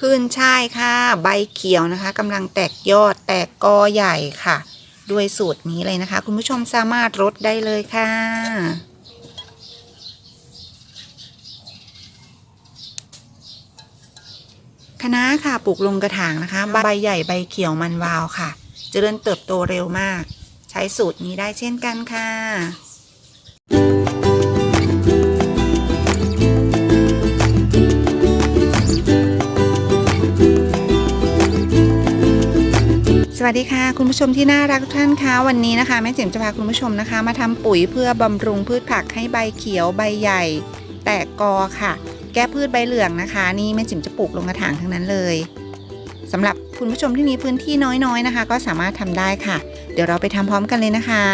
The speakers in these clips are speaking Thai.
ขึ้นช่ายค่ะ ใบเขียวนะคะกำลังแตกยอดแตกกอใหญ่ค่ะ ด้วยสูตรนี้เลยนะคะ คุณผู้ชมสามารถรดได้เลยค่ะ คณะค่ะปลูกลงกระถางนะคะ ใบใหญ่ใบเขียวมันวาวค่ะ เจริญเติบโตเร็วมาก ใช้สูตรนี้ได้เช่นกันค่ะ สวัสดีค่ะ คุณผู้ชมที่น่ารักทุกท่านคะวันนี้นะคะแม่เจ๋มจะพาคุณผู้ชมนะคะ มาทำปุ๋ยเพื่อบำรุงพืชผักให้ใบเขียวใบใหญ่ แตกกอค่ะ แก้พืชใบเหลืองนะคะ นี่แม่จิ๋มจะปลูกลงกระถางทั้งนั้นเลยสำหรับคุณผู้ชมที่มีพื้นที่น้อยๆนะคะ ก็สามารถทำได้ค่ะ เดี๋ยวเราไปทำพร้อมกันเลยนะคะ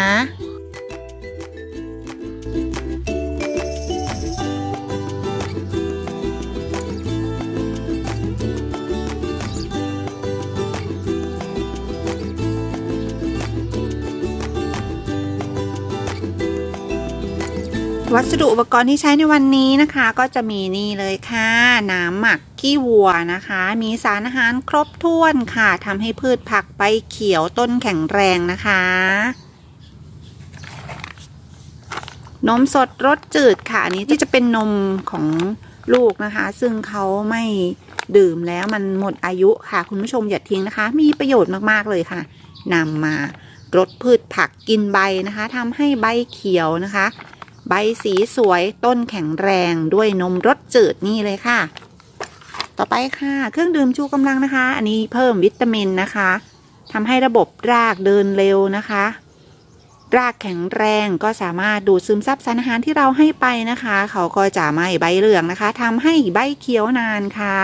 วัสดุอุปกรณ์ที่ใช้ในวันนี้นะคะ ก็จะมีนี่เลยค่ะน้ำหมักขี้วัวนะคะ มีสารอาหารครบถ้วนค่ะทำให้พืชผักใบเขียวต้นแข็งแรงนะคะ นมสดรสจืดค่ะอันนี้ที่จะเป็นนมของลูกนะคะ ซึ่งเขาไม่ดื่มแล้วมันหมดอายุค่ะ คุณผู้ชมอย่าทิ้งนะคะ มีประโยชน์มากๆเลยค่ะนำมารดพืชผักกินใบนะคะทำให้ใบเขียวนะคะ ใบสีสวยต้นแข็งแรงด้วยนมรสจืดนี่เลยค่ะ ต่อไปค่ะ เครื่องดื่มชูกำลังนะคะ อันนี้เพิ่มวิตามินนะคะทำให้ระบบรากเดินเร็วนะคะ รากแข็งแรงก็สามารถดูดซึมซับสารอาหารที่เราให้ไปนะคะ เขาก็จะไม่ใบเหลืองนะคะทำให้ใบเขียวนานค่ะ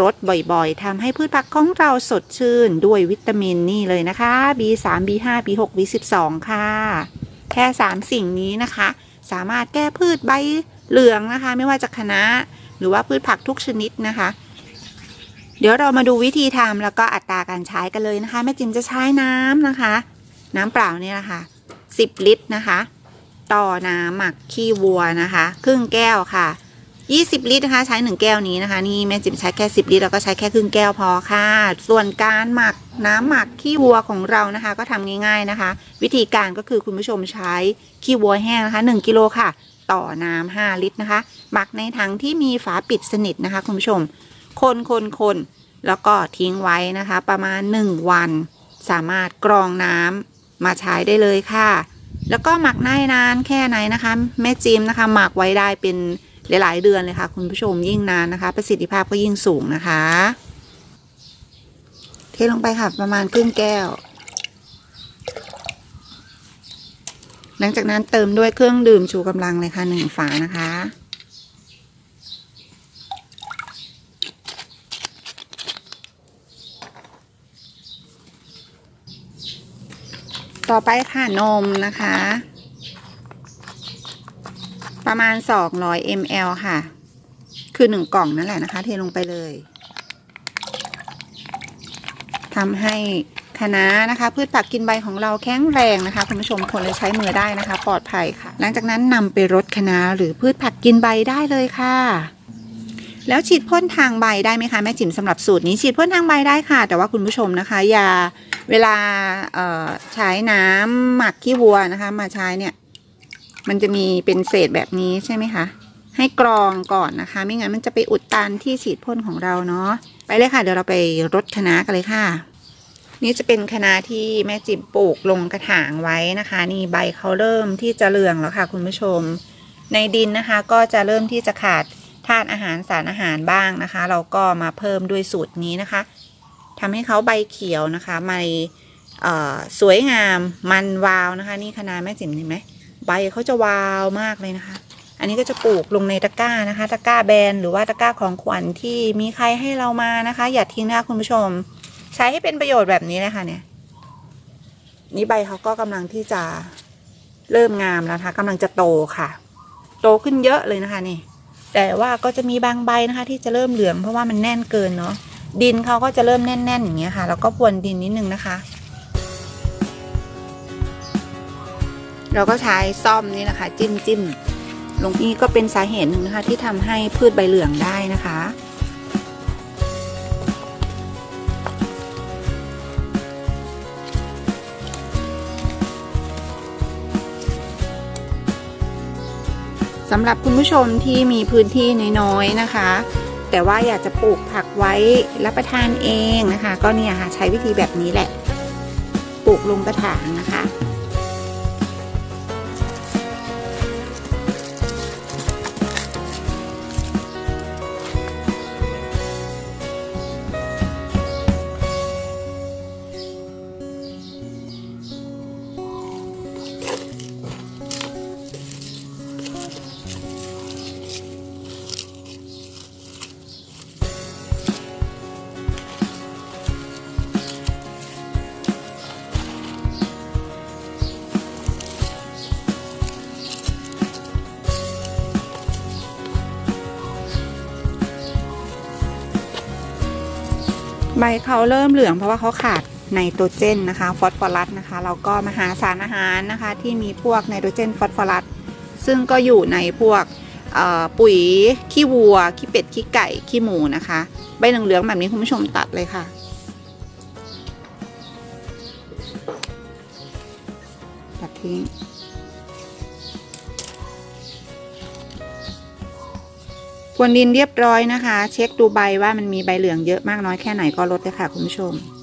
รดบ่อยๆทำให้พืชผักของเราสดชื่นด้วยวิตามินนี่เลยนะคะ B3 B5 B6 B12 ค่ะ แค่สามสิ่งนี้นะคะ สามารถแก้พืชใบเหลืองนะคะ ไม่ว่าจะคะน้าหรือว่าพืชผักทุกชนิดนะคะ เดี๋ยวเรามาดูวิธีทำแล้วก็อัตราการใช้กันเลยนะคะแม่จิมจะใช้น้ำนะคะ น้ำเปล่าเนี่ยนะคะ10 ลิตรนะคะ ต่อน้ำหมักขี้วัวนะคะ ครึ่งแก้วค่ะ 20 ลิตรนะคะ ใช้ 1 แก้วนี้นะคะ นี่แม่จิมใช้แค่ 10 ลิตรแล้วก็ใช้แค่ครึ่งแก้วพอค่ะ ส่วนการหมักน้ำหมักขี้วัวของเรานะคะ ก็ทำง่าย ๆนะคะ วิธีการก็คือคุณผู้ชมใช้ขี้วัวแห้งนะคะ 1 กิโลค่ะ ต่อน้ำ5ลิตรนะคะ หมักในถังที่มีฝาปิดสนิทนะคะ คุณผู้ชม คนคนคนแล้วก็ทิ้งไว้นะคะ ประมาณ 1 วัน สามารถกรองน้ำมาใช้ได้เลยค่ะ แล้วก็หมักได้นานแค่ไหนนะคะ แม่จิมนะคะ หมักไว้ได้เป็น หลาย ๆ เดือนเลยค่ะ คุณผู้ชมยิ่งนานนะคะ ประสิทธิภาพก็ยิ่งสูงนะคะ เทลงไปค่ะประมาณครึ่งแก้ว หลังจากนั้นเติมด้วยเครื่องดื่มชูกำลังเลยค่ะหนึ่งฝานะคะต่อไปค่ะนมนะคะ ประมาณ 200 ml ค่ะ คือหนึ่งกล่องนั่นแหละนะคะ เทลงไปเลยทำให้คะน้านะคะ พืชผักกินใบของเราแข็งแรงนะคะคุณผู้ชมคนเลยใช้มือได้นะคะ ปลอดภัยค่ะ หลังจากนั้นนำไปรดคะน้าหรือพืชผักกินใบได้เลยค่ะแล้วฉีดพ่นทางใบได้ไหมคะแม่จิ๋มสำหรับสูตรนี้ฉีดพ่นทางใบได้ค่ะ แต่ว่าคุณผู้ชมนะคะอย่าเวลาใช้น้ำหมักขี้วัวนะคะ มาใช้เนี่ย มันจะมีเป็นเศษแบบนี้ใช่ไหมคะ ให้กรองก่อนนะคะ ไม่งั้นมันจะไปอุดตันที่ฉีดพ่นของเราเนาะไปเลยค่ะเดี๋ยวเราไปรดคะน้ากันเลยค่ะ นี่จะเป็นคะน้าที่แม่จิบปลูกลงกระถางไว้นะคะ นี่ใบเขาเริ่มที่จะเหลืองแล้วค่ะ คุณผู้ชม ในดินนะคะ ก็จะเริ่มที่จะขาดธาตุอาหารสารอาหารบ้างนะคะ เราก็มาเพิ่มด้วยสูตรนี้นะคะทำให้เขาใบเขียวนะคะใบสวยงามมันวาวนะคะ นี่คะน้าแม่จิ๋มเห็นไหม ใบเขาจะวาวมากเลยนะคะ อันนี้ก็จะปลูกลงในตะกร้านะคะ ตะกร้าแบนหรือว่าตะกร้าของขวัญที่มีใครให้เรามานะคะ อย่าทิ้งนะคะคุณผู้ชม ใช้ให้เป็นประโยชน์แบบนี้เลยค่ะเนี่ย นี่ใบเขาก็กำลังที่จะเริ่มงามแล้วนะคะกำลังจะโตค่ะ โตขึ้นเยอะเลยนะคะนี่ แต่ว่าก็จะมีบางใบนะคะ ที่จะเริ่มเหลืองเพราะว่ามันแน่นเกินเนาะดินเขาก็จะเริ่มแน่นๆอย่างเงี้ยค่ะแล้วก็พรวนดินนิดนึงนะคะ เราก็ใช้ซ่อมนี่นะคะ จิ้มจิ้มลงนี่ก็เป็นสาเหตุหนึ่งนะคะ ที่ทำให้พืชใบเหลืองได้นะคะสำหรับคุณผู้ชมที่มีพื้นที่น้อยๆนะคะ แต่ว่าอยากจะปลูกผักไว้รับประทานเองนะคะ ก็เนี่ยค่ะใช้วิธีแบบนี้แหละ ปลูกลงกระถางนะคะ ใบเขาเริ่มเหลืองเพราะว่าเขาขาดไนโตรเจนนะคะ ฟอสฟอรัสนะคะแล้วก็มาหาสารอาหารนะคะ ที่มีพวกไนโตรเจนฟอสฟอรัสซึ่งก็อยู่ในพวกปุ๋ยขี้วัวขี้เป็ดขี้ไก่ขี้หมูนะคะ ใบเหลืองๆแบบนี้คุณผู้ชมตัดเลยค่ะ ตัดทิ้ง วนดินเรียบร้อยนะคะ เช็คดูใบว่ามันมีใบเหลืองเยอะมากน้อยแค่ไหนก็ลดเลยค่ะคุณผู้ชม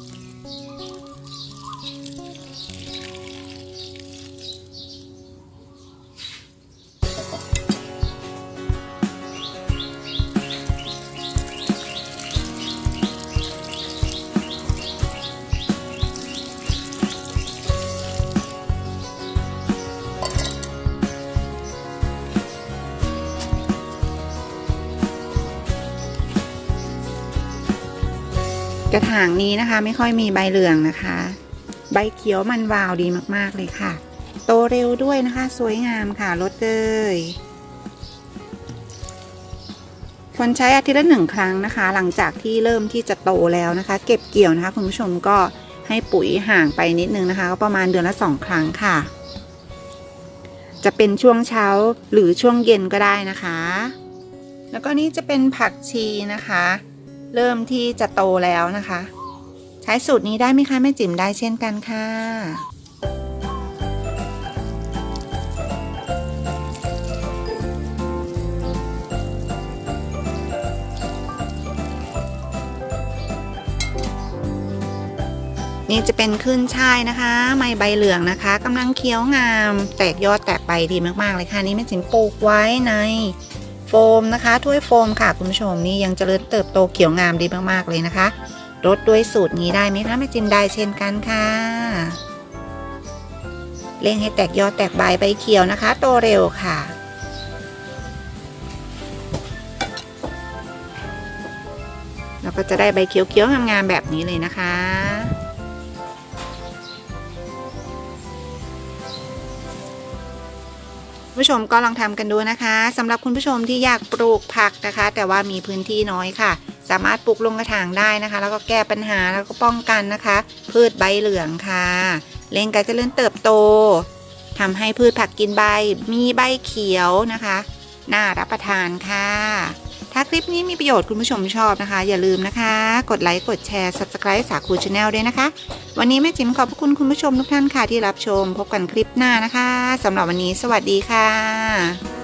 ระถางนี้นะคะ ไม่ค่อยมีใบเหลืองนะคะ ใบเขียวมันวาวดีมากๆเลยค่ะ โตเร็วด้วยนะคะ สวยงามค่ะลดเลยควรใช้อาทิตย์ละหนึ่งครั้งนะคะ หลังจากที่เริ่มที่จะโตแล้วนะคะ เก็บเกี่ยวนะคะ คุณผู้ชมก็ให้ปุ๋ยห่างไปนิดนึงนะคะ ก็ประมาณเดือนละสองครั้งค่ะ จะเป็นช่วงเช้าหรือช่วงเย็นก็ได้นะคะ แล้วก็นี่จะเป็นผักชีนะคะ เริ่มที่จะโตแล้วนะคะ ใช้สูตรนี้ได้ไหมคะแม่จิ๋มได้เช่นกันค่ะนี่จะเป็นขึ้นช่ายนะคะ ไม้ใบเหลืองนะคะกำลังเคี้ยวงาม แตกยอดแตกใบดีมากๆเลยค่ะ นี่แม่จิ๋มปลูกไว้ใน โฟมนะคะถ้วยโฟมค่ะคุณผู้ชมนี่ยังเจริญเติบโตเขียวงามดีมากๆเลยนะคะรดด้วยสูตรนี้ได้ไหมคะแม่จินได้เช่นกันค่ะเร่งให้แตกยอดแตกใบใบเขียวนะคะ โตเร็วค่ะ เราก็จะได้ใบเขียวๆงามๆแบบนี้เลยนะคะ ผู้ชมก็ลองทำกันดูนะคะสำหรับคุณผู้ชมที่อยากปลูกผักนะคะ แต่ว่ามีพื้นที่น้อยค่ะ สามารถปลูกลงกระถางได้นะคะ แล้วก็แก้ปัญหาแล้วก็ป้องกันนะคะ พืชใบเหลืองค่ะเร่งการเจริญเติบโตทำให้พืชผักกินใบ มีใบเขียวนะคะน่ารับประทานค่ะ ถ้าคลิปนี้มีประโยชน์คุณผู้ชมชอบนะคะ อย่าลืมนะคะ กดไลค์ กดแชร์ subscribe สาคูชาแนลด้วยนะคะ วันนี้แม่จิ๋มขอบคุณคุณผู้ชมทุกท่านค่ะที่รับชม พบกันคลิปหน้านะคะสำหรับวันนี้สวัสดีค่ะ